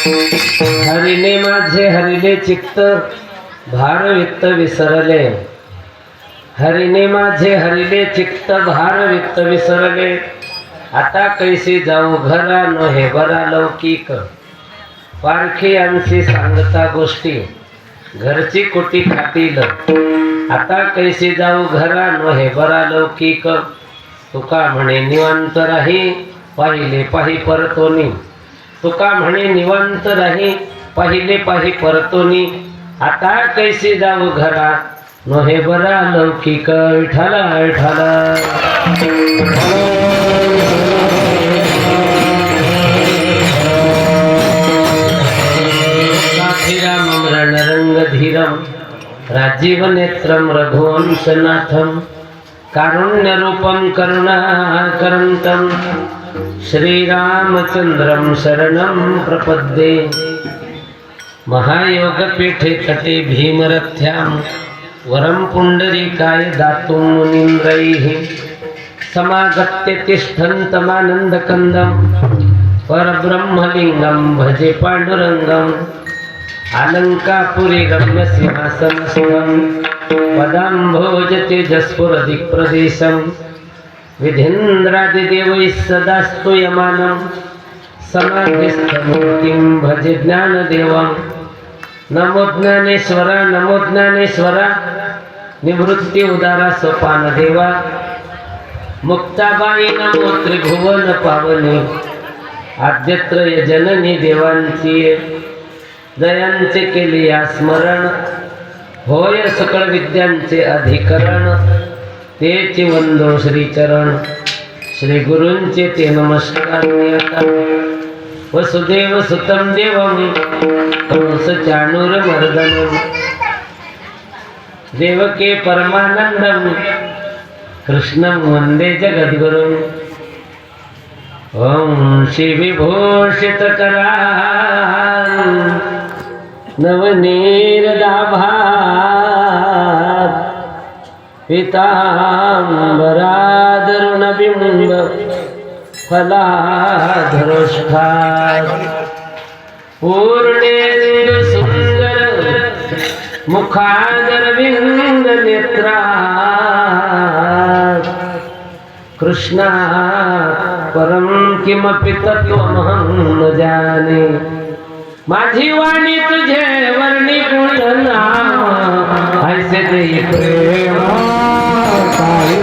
हरिने माझे हरिले चित्त भार वित्त विसरले. हरिने माझे हरिले चित्त भार वित्त विसरले. आता कैसे जाऊ घरा न हे बरा लौकिक. पारखी अंशी सांगता गोष्टी घरची कुटी खातील. आता कैसे जाऊ घरा न हे बरा लौकिक. तुका म्हणे निवांत राही पाहिले पाही परतोनी. तुका म्हणे निवांत राही पहिले पाही परतोनी. आता कैसे जाऊ घरा नोहे बरा लौकिक विठाला विठाला काठिरामं रणरङ्गधीरं राजीवनेत्रं रघुवंशनाथं कारुण्यरूपं करुणाकरन्तं श्रीरामचन्द्रं शरणं प्रपद्ये। महायोगपीठे तटे भीमरथ्यां वरं पुण्डरीकाय दातुं मुनीन्द्रैः। समागत्य तिष्ठन्तमानन्दकन्दं परब्रह्मलिङ्गं भजे पाण्डुरङ्गम् अलङ्कापुरी भोजते पदाम्भोजतेजस्फुरदिक्प्रदेशं विधीन्द्रादिदेवैः सदा स्तूयमानं समाधिस्थमूर्तिं भजे ज्ञानदेवं। नमो ज्ञानेश्वर नमो ज्ञानेश्वर निवृत्ती उदारा सोपानदेवा। मुक्ताबाई नमो त्रिभुवन पावने आद्यत्रय जननी देवांची दयांचे केली या स्मरण होय सकळ विद्यांचे अधिकरण। तेचे वंदो श्रीचरण. श्री गुरूंचे ते नमस्कार वसुदेव सुतम देवम. कंस चाणूर मर्दनम देवके परमानंदम. कृष्णं वंदे जगद्गुरु. ओम श्री विभूषित करा नवनीर दाभा पिताम्बरादरुणबिम्ब फलाधरोष्ठात् पूर्णेन्दुसुन्दर नेत्रा कृष्णा परम किमपि तत्त्वमहं न जाने। माझी वाणी तुझे वर्णी गुणना ऐसे देई தாய்